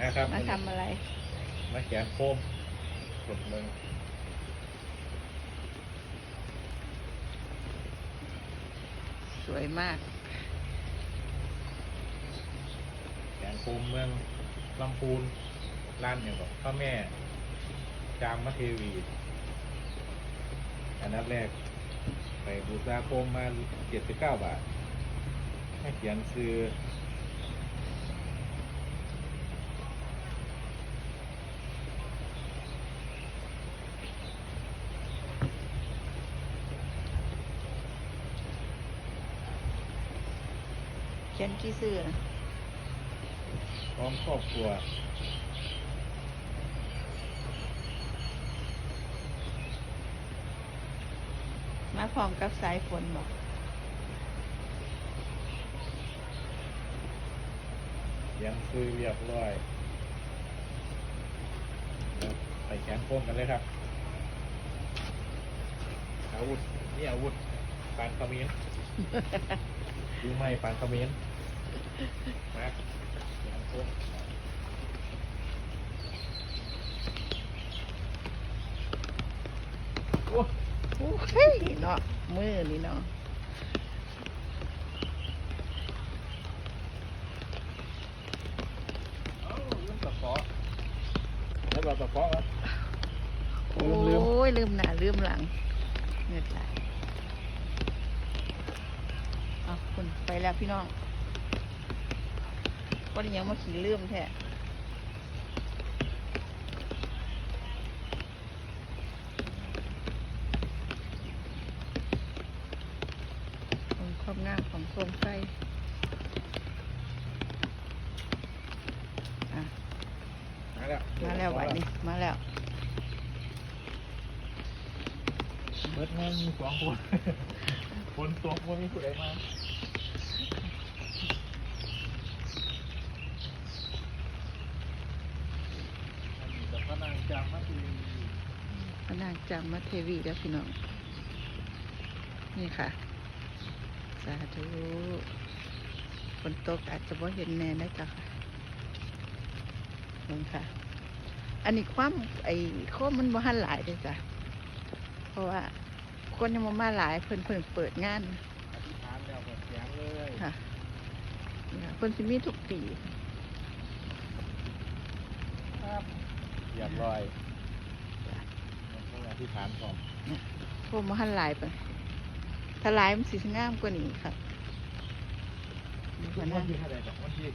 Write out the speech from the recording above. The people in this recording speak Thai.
นะครับมาทำอะไร มาแขนโคมกดมึงสวยมากแขนโคมเมืองลำพูนร้านอย่างแบบพ่อแม่ จามมะเทวี อันดับแรก ไปบูชาโคมมาเจ็ดสิบเก้าบาทให้เขียนซื้อ เขียนกี่ซื่อนะพร้อมครอบครัวมาพร้อมกับสายฝนบอกเขียนซื้อเรียบร้อยแล้วไปแขนโคมกันเลยครับ อาวุธนี่อาวุธปานขมิ้น ดูไม่ปานขมิ้นมาแขนโคมโอ้โอ้ยเนาะมือนี่เนาะเอ้าลืมตะขอแล้วเราตะขออะโอลืมลืม้ยลืมหน้าลืมหลังเงือดไหลเอา คุณไปแล้วพี่น้องก็ยังมาขี่ลืมแท้ของความงามของโคมไฟอะมาแล้ว มาแล้ววันนี้มาแล้ว เบิดแม่งมีสองคน คนตกวันนี้ผู้ใดมาอันนี้กับพระนางจามมาที พระนางจามมาเทวีแล้วพี่น้อง นี่ค่ะ สาธุฝนตกอาจจะบ่เห็นแน่นะจ๊ะค่ะลงค่ะ อันนี้ความไอ้ข้อมันบ่หันหลายเลยจ้ะ เพราะว่าคนยังมามาหลายเพิ่นเพิ่นเปิดงานอธิษฐานแล้วหมดเสียงเลยค่ะนี่ค่ะเพิ่นสิมีทุกปีครับเรียบร้อยต้ องอธิษฐานก่อนพวกมาหันหลายไปถ้าหลายมันสิงามกว่านี้ค่ะนี่วัค่ะนนะที่เท่าไหร่ก่อนวันที่